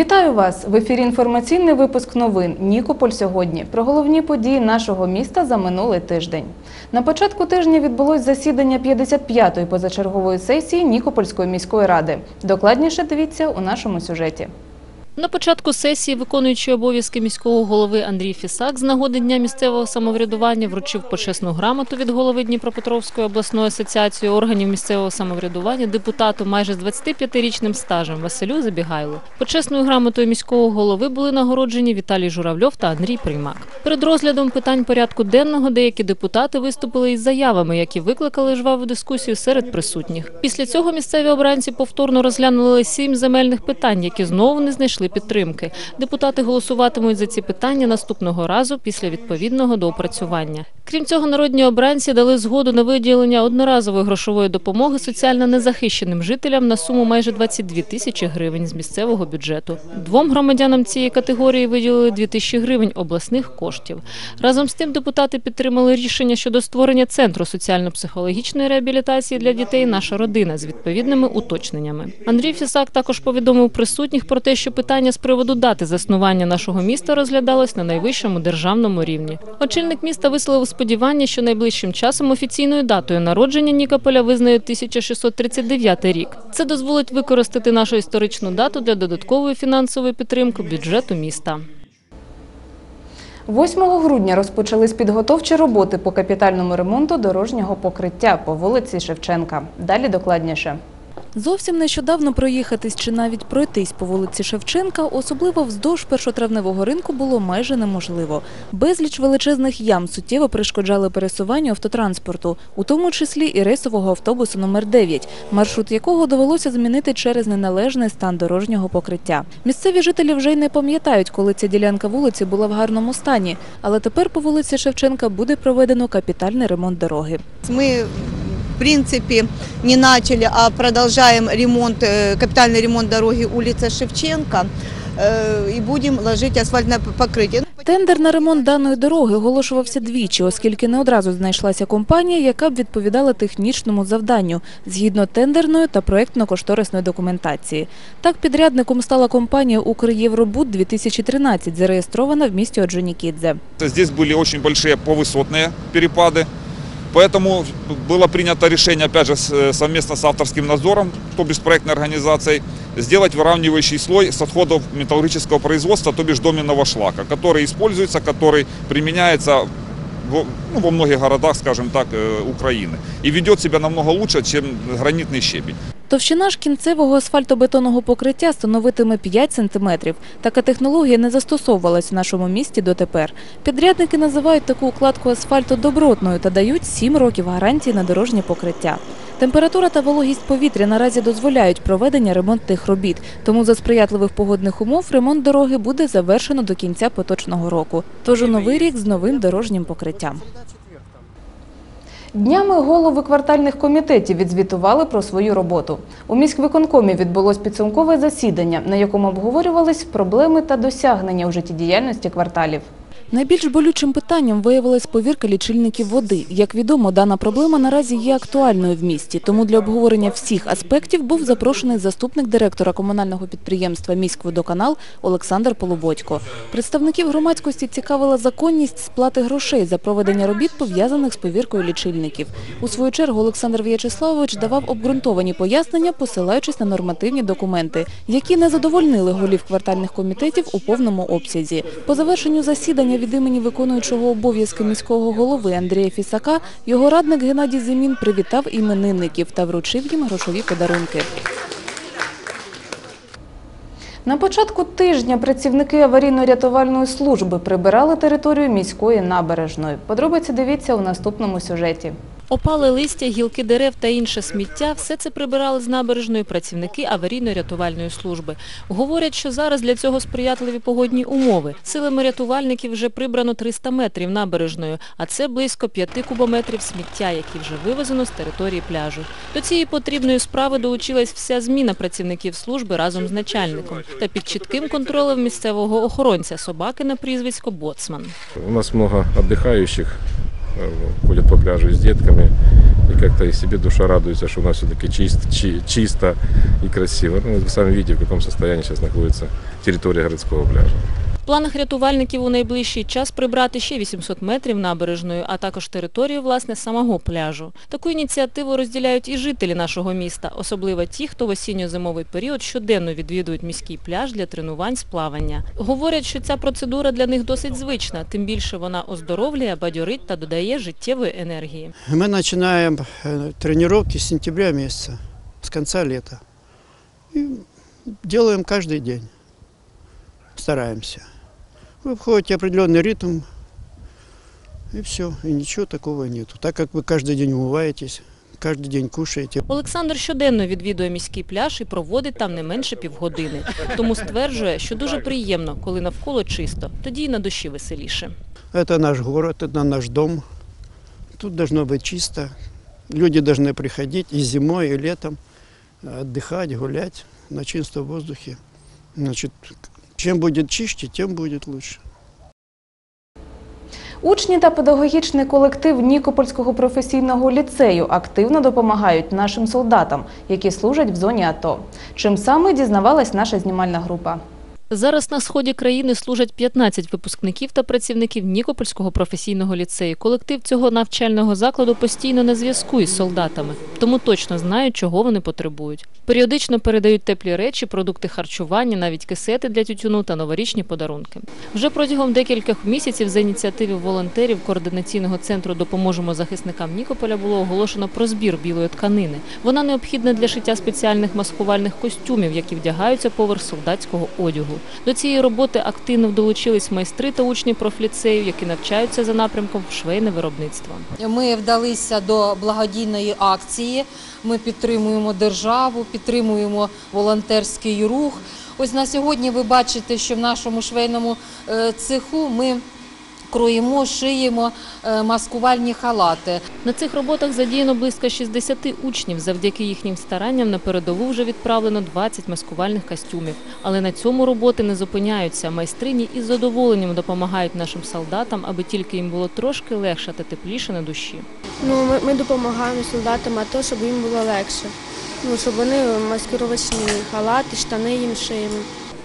Вітаю вас! В ефірі інформаційний випуск новин Нікополь сьогодні про головні події нашого міста за минулий тиждень. На початку тижня відбулось засідання 55-ї позачергової сесії Нікопольської міської ради. Докладніше дивіться у нашому сюжеті. На початку сесії виконуючий обов'язки міського голови Андрій Фісак з нагоди Дня місцевого самоврядування вручив почесну грамоту від голови Дніпропетровської обласної асоціації органів місцевого самоврядування депутату майже з 25-річним стажем Василю Забігайлу. Почесною грамотою міського голови були нагороджені Віталій Журавльов та Андрій Приймак. Перед розглядом питань порядку денного деякі депутати виступили із заявами, які викликали жваву дискусію серед присутніх. Після цього місцеві обранці повторно розглянули сім земельних питань, які знову не знайшли підтримки. Депутати голосуватимуть за ці питання наступного разу після відповідного доопрацювання. Крім цього, народні обранці дали згоду на виділення одноразової грошової допомоги соціально незахищеним жителям на суму майже 22 тисячі гривень з місцевого бюджету. Двом громадянам цієї категорії виділили 2 тисячі гривень обласних коштів. Разом з тим депутати підтримали рішення щодо створення центру соціально-психологічної реабілітації для дітей Наша родина з відповідними уточненнями. Андрій Фісак також повідомив присутніх про те, що питання з приводу дати заснування нашого міста розглядалось на найвищому державному рівні. Очільник міста висловив сподівання, що найближчим часом офіційною датою народження Нікополя визнають 1639 рік. Це дозволить використати нашу історичну дату для додаткової фінансової підтримки бюджету міста. 8 грудня розпочались підготовчі роботи по капітальному ремонту дорожнього покриття по вулиці Шевченка. Далі докладніше. Зовсім нещодавно проїхатись чи навіть пройтись по вулиці Шевченка, особливо вздовж першотравневого ринку, було майже неможливо. Безліч величезних ям суттєво перешкоджали пересуванню автотранспорту, у тому числі і рейсового автобусу номер 9 маршрут якого довелося змінити через неналежний стан дорожнього покриття. Місцеві жителі вже й не пам'ятають, коли ця ділянка вулиці була в гарному стані, але тепер по вулиці Шевченка буде проведено капітальний ремонт дороги. В принципе, не начали, а продолжаем ремонт, э, капитальный ремонт дороги улица Шевченко э, и будем ложить асфальтное покрытие. Тендер на ремонт даної дороги оголошувався двічі, оскільки не одразу знайшлася компанія, яка б відповідала технічному завданню згідно тендерної та проєктно-кошторисної документації. Так, підрядником стала компанія «Укрєвробуд 2013», зареєстрована в місті Оджонікідзе. Здесь были очень большие повысотные перепады. Поэтому было принято решение, опять же, с- совместно с авторским надзором, то бишь проектной организацией, сделать выравнивающий слой с отходов металлургического производства, то бишь доменного шлака, который используется, который применяется во, ну, во многих городах, скажем так, э, Украины. И ведет себя намного лучше, чем гранитный щебень. Товщина ж кінцевого асфальтобетонного покриття становитиме 5 сантиметрів. Така технологія не застосовувалась в нашому місті дотепер. Підрядники називають таку укладку асфальту добротною та дають 7 років гарантії на дорожнє покриття. Температура та вологість повітря наразі дозволяють проведення ремонтних робіт, тому за сприятливих погодних умов ремонт дороги буде завершено до кінця поточного року. Тож у новий рік з новим дорожнім покриттям. Днями голови квартальних комітетів відзвітували про свою роботу. У міськвиконкомі відбулось підсумкове засідання, на якому обговорювались проблеми та досягнення у життєдіяльності кварталів. Найбільш болючим питанням виявилась повірка лічильників води. Як відомо, дана проблема наразі є актуальною в місті, тому для обговорення всіх аспектів був запрошений заступник директора комунального підприємства «Міськводоканал» Олександр Полуботько. Представників громадськості цікавила законність сплати грошей за проведення робіт, пов'язаних з повіркою лічильників. У свою чергу Олександр В'ячеславович давав обґрунтовані пояснення, посилаючись на нормативні документи, які не задовольнили голів квартальних комітетів у повному обсязі. По завершенню засідання від імені виконуючого обов'язки міського голови Андрія Фісака його радник Геннадій Зимін привітав іменинників та вручив їм грошові подарунки. На початку тижня працівники аварійно-рятувальної служби прибирали територію міської набережної. Подробиці дивіться у наступному сюжеті. Опали листя, гілки дерев та інше сміття – все це прибирали з набережної працівники аварійно-рятувальної служби. Говорять, що зараз для цього сприятливі погодні умови. Силами рятувальників вже прибрано 300 метрів набережною, а це близько 5 кубометрів сміття, які вже вивезено з території пляжу. До цієї потрібної справи долучилась вся зміна працівників служби разом з начальником та під чітким контролем місцевого охоронця собаки на прізвисько Боцман. У нас отдыхающих, э, ходят по пляжу с детками. И как-то и себе душа радуется, что у нас все-таки чист, чи- чисто и красиво. Ну, вы сами видите, в каком состоянии сейчас находится территория городского пляжа В планах рятувальників у найближчий час прибрати ще 800 метрів набережної, а також територію власне самого пляжу. Таку ініціативу розділяють і жителі нашого міста, особливо ті, хто в осінньо-зимовий період щоденно відвідують міський пляж для тренувань з плавання. Говорять, що ця процедура для них досить звична, тим більше вона оздоровлює, бадьорить та додає життєвої енергії. Мы начинаем э, тренировки с сентября месяца, с конца лета. И делаем каждый день. Стараемся. Вы входите в определенный ритм, и все, и ничего такого нету. Так как вы каждый день умываетесь, каждый день кушаете, Олександр щоденно відвідує міський пляж і проводить там не менше півгодини. Тому стверджує, що дуже приємно, коли навколо чисто, тоді й на душі веселіше. Это наш город, это наш дом. Тут должно быть чисто. Люди должны приходить и зимой, и летом э, отдыхать, гулять на чистом воздухе. Значит, чем будет чище, тем будет лучше. Учні та педагогічний колектив Нікопольського професійного ліцею активно допомагають нашим солдатам, які служать в зоні АТО. Чим саме дізнавалась наша знімальна група. Зараз на сході країни служать 15 випускників та працівників Нікопольського професійного ліцею. Колектив цього навчального закладу постійно на зв'язку із солдатами, тому точно знають, чого вони потребують. Періодично передають теплі речі, продукти харчування, навіть кисети для тютюну та новорічні подарунки. Вже протягом декількох місяців за ініціативи волонтерів координаційного центру Допоможемо захисникам Нікополя було оголошено про збір білої тканини. Вона необхідна для шиття спеціальних маскувальних костюмів, які вдягаються поверх солдатського одягу. До цієї роботи активно долучились майстри та учні профліцею, які навчаються за напрямком швейне виробництво. Ми вдалися до благодійної акції. Ми підтримуємо державу, підтримуємо волонтерський рух. Ось на сьогодні ви бачите, що в нашому швейному е, цеху ми кроїмо, шиємо е, маскувальні халати. На цих роботах задіяно близько 60 учнів. Завдяки їхнім старанням на передову вже відправлено 20 маскувальних костюмів. Але на цьому роботи не зупиняються. Майстрині із задоволенням допомагають нашим солдатам, аби тільки їм було трошки легше та тепліше на душі. Ну, ми, ми допомагаємо солдатам АТО, щоб їм було легше. Ну, щоб вони маскировочні халати, штани їм шиємо.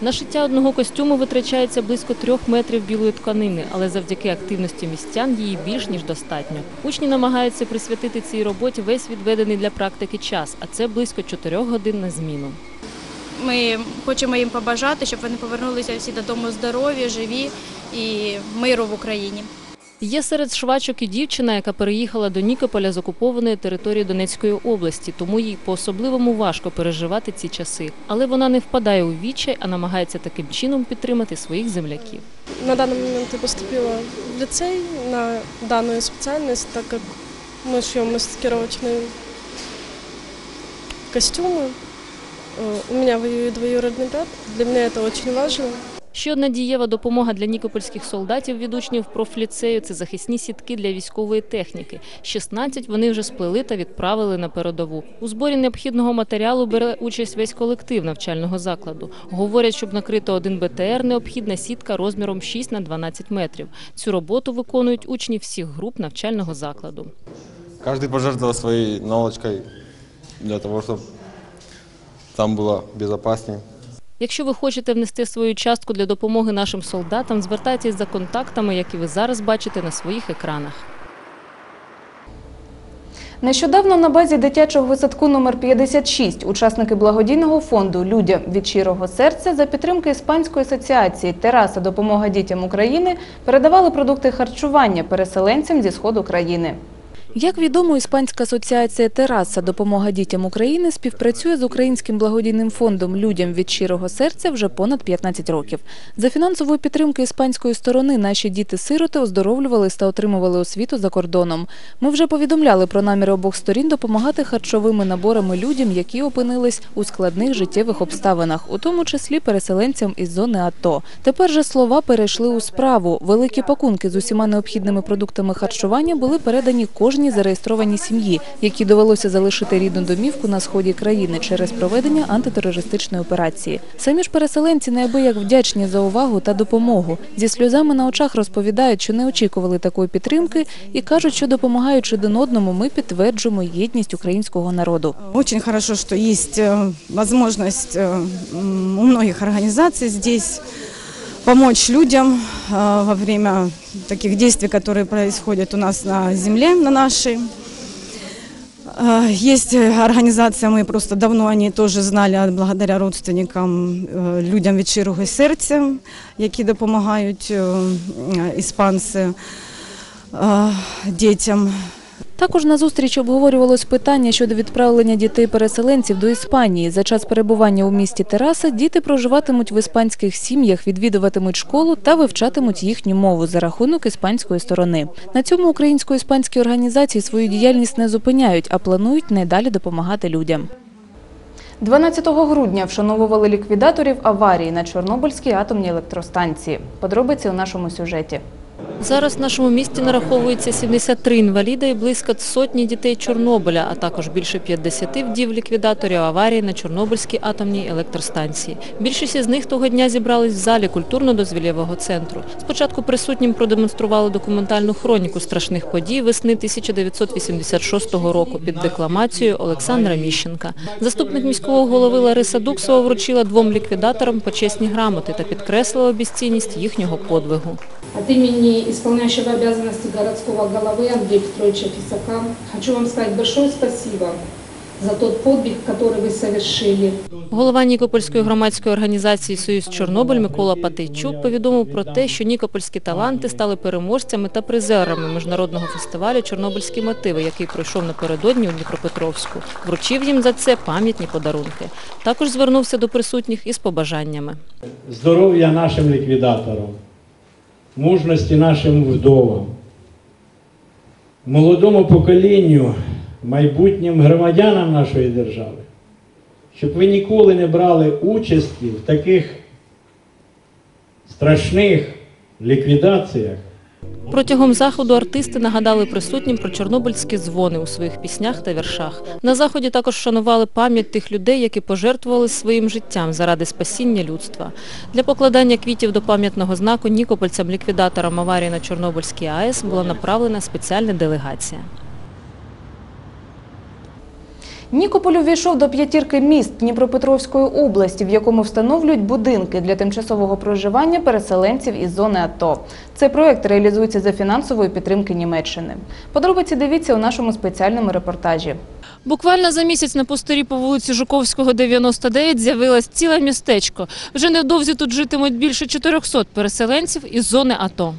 На шиття одного костюму витрачається близько трьох метрів білої тканини, але завдяки активності містян її більш ніж достатньо. Учні намагаються присвятити цій роботі весь відведений для практики час, а це близько чотирьох годин на зміну. Ми хочемо їм побажати, щоб вони повернулися всі додому здорові, живі і миру в Україні. Є серед швачок і дівчина, яка переїхала до Нікополя з окупованої території Донецької області, тому їй по-особливому важко переживати ці часи. Але вона не впадає у відчай, а намагається таким чином підтримати своїх земляків. На даний момент я поступила в ліцей на дану спеціальність, так як ми шьем маскировочні костюми. Э, У меня воюет двоюродный брат. Для меня это очень важно. Ще одна дієва допомога для нікопольських солдатів від учнів профліцею – це захисні сітки для військової техніки. 16 вони вже сплели та відправили на передову. У зборі необхідного матеріалу бере участь весь колектив навчального закладу. Говорять, щоб накрити один БТР, необхідна сітка розміром 6 на 12 метрів. Цю роботу виконують учні всіх груп навчального закладу. Каждый пожертвовал своей наволочкой для того, чтобы там было безопаснее. Якщо ви хочете внести свою частку для допомоги нашим солдатам, звертайтесь за контактами, які ви зараз бачите на своїх екранах. Нещодавно на базі дитячого садку номер 56 учасники благодійного фонду Людям від щирого серця за підтримки Іспанської асоціації Тераса Допомога дітям України передавали продукти харчування переселенцям зі сходу країни. Як відомо, Іспанська асоціація Тераса Допомога дітям України співпрацює з Українським благодійним фондом Людям від щирого серця вже понад 15 років. За фінансової підтримки іспанської сторони наші діти-сироти оздоровлювалися та отримували освіту за кордоном. Ми вже повідомляли про наміри обох сторін допомагати харчовими наборами людям, які опинились у складних життєвих обставинах, у тому числі переселенцям із зони АТО. Тепер же слова перейшли у справу. Великі пакунки з усіма необхідними продуктами харчування були передані кожній жодній зареєстрованій сім'ї, якій довелося залишити рідну домівку на сході країни через проведення антитерористичної операції. Самі ж переселенці неабияк вдячні за увагу та допомогу. Зі сльозами на очах розповідають, що не очікували такої підтримки і кажуть, що допомагаючи один одному, ми підтверджуємо єдність українського народу. Очень хорошо, что есть э, возможность э, м, у многих организаций здесь помочь людям э, во время таких действий, которые происходят у нас на земле, на нашей. Э, Есть э, организация, мы просто давно они тоже знали благодаря родственникам, э, людям від щирого серця, які допомагають е, м, іспанці е, дітям. Також на зустрічі обговорювалось питання щодо відправлення дітей-переселенців до Іспанії. За час перебування у місті Тераса діти проживатимуть в іспанських сім'ях, відвідуватимуть школу та вивчатимуть їхню мову за рахунок іспанської сторони. На цьому українсько-іспанські організації свою діяльність не зупиняють, а планують найдалі допомагати людям. 12 грудня вшановували ліквідаторів аварії на Чорнобильській атомній електростанції. Подробиці у нашому сюжеті. Зараз в нашому місті нараховується 73 інваліда і близько сотні дітей Чорнобиля, а також більше 50 вдів ліквідаторів аварії на Чорнобильській атомній електростанції. Більшість із них того дня зібрались в залі культурно-дозвілєвого центру. Спочатку присутнім продемонстрували документальну хроніку страшних подій весни 1986 року під декламацією Олександра Міщенка. Заступник міського голови Лариса Дуксова вручила двом ліквідаторам почесні грамоти та підкреслила безцінність їхнього подвигу. От имени исполняющего обязанности городского головы Андрея Петровича Фисака хочу вам сказать большое спасибо за тот подвиг, который вы совершили. Голова Нікопольської громадської організації «Союз Чорнобиль» Микола Патейчук повідомив про те, що нікопольські таланти стали переможцями та призерами міжнародного фестивалю «Чорнобильські мотиви», який пройшов напередодні у Дніпропетровську. Вручив їм за це пам'ятні подарунки. Також звернувся до присутніх із побажаннями. здоров'я нашим ліквідаторам, мужності нашим вдовам, молодому поколінню, майбутнім громадянам нашої держави, щоб ви ніколи не брали участі в таких страшних ліквідаціях. Протягом заходу артисти нагадали присутнім про чорнобильські дзвони у своїх піснях та віршах. На заході також вшанували пам'ять тих людей, які пожертвували своїм життям заради спасіння людства. Для покладання квітів до пам'ятного знаку нікопольцям-ліквідаторам аварії на Чорнобильській АЕС була направлена спеціальна делегація. Нікополь увійшов до п'ятірки міст Дніпропетровської області, в якому встановлюють будинки для тимчасового проживання переселенців із зони АТО. Цей проект реалізується за фінансової підтримки Німеччини. Подробиці дивіться у нашому спеціальному репортажі. Буквально за місяць на пустирі по вулиці Жуковського, 99, з'явилось ціле містечко. Вже невдовзі тут житимуть більше 400 переселенців із зони АТО.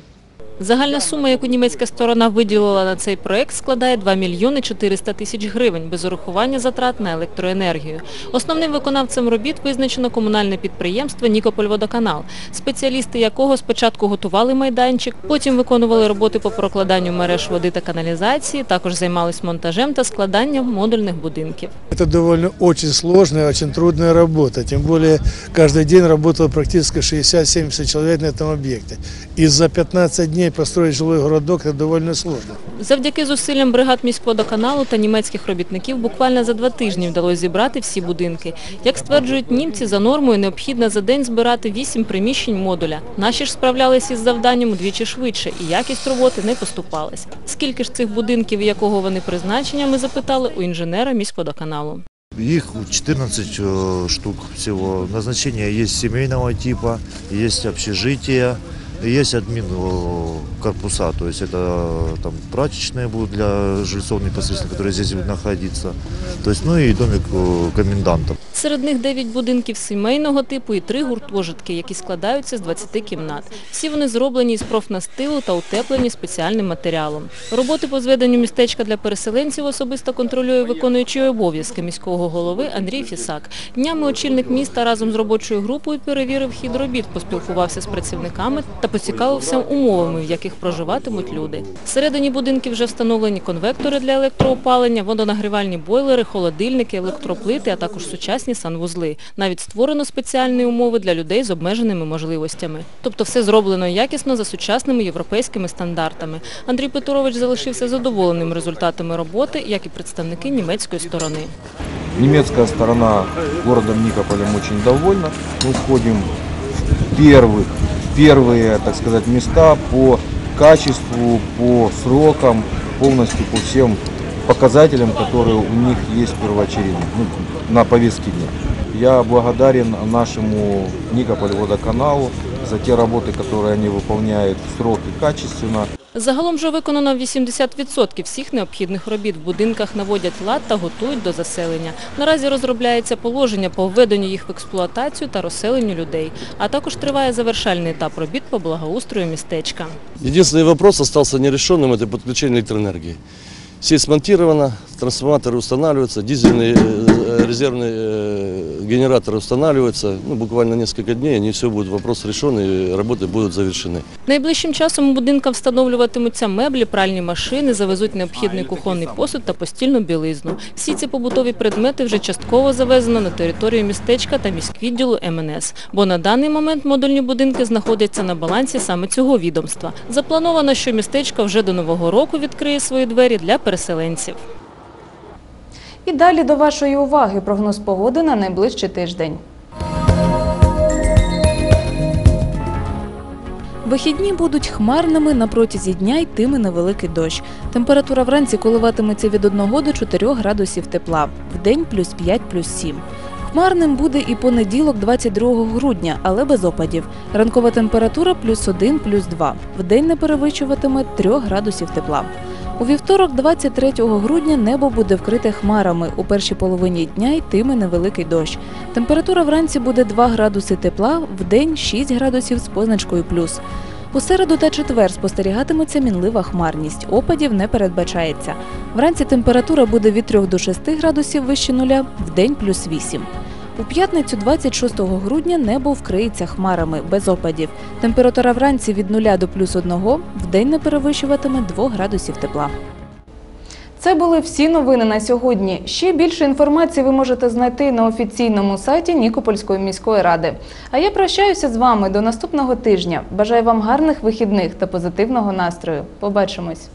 Загальна сума, яку німецька сторона виділила на цей проект, складає 2 мільйони 400 тисяч гривень без урахування затрат на електроенергію. Основним виконавцем робіт визначено комунальне підприємство «Нікопольводоканал», спеціалісти якого спочатку готували майданчик, потім виконували роботи по прокладанню мереж води та каналізації, також займались монтажем та складанням модульних будинків. Это довольно очень сложная, очень трудная работа. Тем более каждый день работало практически 60-70 человек на этом объекте. И за 15 дней построить жилой городок это довольно сложно. Завдяки зусиллям бригад міськводоканалу та німецьких робітників буквально за два тижні вдалося зібрати всі будинки. Як стверджують німці, за нормою необхідно за день збирати вісім приміщень модуля. Наші ж справлялися із завданням удвічі швидше, і якість роботи не поступалась. Скільки ж цих будинків і якого вони призначення, ми запитали у інженера міськводоканалу. Их 14 э, штук всего. Назначение есть семейного типа, есть общежитие, есть админ э, корпуса. То есть это там прачечные будут для жильцов непосредственно, которые здесь будут находиться. То есть, ну и домик э, коменданта. Серед них 9 будинків сімейного типу і 3 гуртожитки, які складаються з 20 кімнат. Всі вони зроблені із профнастилу та утеплені спеціальним матеріалом. Роботи по зведенню містечка для переселенців особисто контролює виконуючий обов'язки міського голови Андрій Фісак. Днями очільник міста разом з робочою групою перевірив хід робіт, поспілкувався з працівниками та поцікавився умовами, в яких проживатимуть люди. Всередині будинків вже встановлені конвектори для електроопалення, водонагрівальні бойлери, холодильники, електроплити, а також сучасні санвузли. Навіть створено спеціальні умови для людей з обмеженими можливостями. Тобто все зроблено якісно за сучасними європейськими стандартами. Андрій Петрович залишився задоволеним результатами роботи, як і представники німецької сторони. Немецкая сторона городом Никополем очень довольна. Мы входим в первых, первые, так сказать, места по качеству, по срокам, полностью по всем показателям, которые у них есть первоочередно ну, на повестке дня. Я благодарен нашему Никополь водоканалу за те работы, которые они выполняют в срок и качественно. Загалом вже виконано 80% всіх необхідних робіт. В будинках наводять лад та готують до заселення. Наразі розробляється положення по введенню їх в експлуатацію та розселенню людей. А також триває завершальний етап робіт по благоустрою містечка. Единственный вопрос остался нерешенным – это подключение электроэнергии. Сеть смонтирована, трансформаторы устанавливаются, дизельные э, резервные э, генераторы устанавливаются. Ну, буквально несколько дней, они все будут, вопрос решен и работы будут завершены. Найближчим часом у будинках встановлюватимуться меблі, пральні машини, завезуть необхідний кухонний посуд та постільну білизну. Всі ці побутові предмети вже частково завезено на територію містечка та міськвідділу МНС, бо на даний момент модульні будинки знаходяться на балансі саме цього відомства. Заплановано, що містечко вже до Нового року відкриє свої двері для переселенців. І далі до вашої уваги прогноз погоди на найближчий тиждень. Вихідні будуть хмарними, на протязі дня йтиме невеликий дощ. Температура вранці коливатиметься від 1 до 4 градусів тепла, вдень плюс 5, плюс 7. Хмарним буде і понеділок 22 грудня, але без опадів. Ранкова температура плюс 1, плюс 2. Вдень не перевищуватиме 3 градусів тепла. У вівторок, 23 грудня, небо буде вкрите хмарами. У першій половині дня йтиме невеликий дощ. Температура вранці буде 2 градуси тепла, вдень 6 градусів з позначкою плюс. У середу та четвер спостерігатиметься мінлива хмарність. Опадів не передбачається. Вранці температура буде від 3 до 6 градусів вище нуля, вдень плюс 8. У п'ятницю 26 грудня небо вкриється хмарами без опадів. Температура вранці від 0 до плюс 1, вдень не перевищуватиме 2 градусів тепла. Це були всі новини на сьогодні. Ще більше інформації ви можете знайти на офіційному сайті Нікопольської міської ради. А я прощаюся з вами до наступного тижня. Бажаю вам гарних вихідних та позитивного настрою. Побачимось!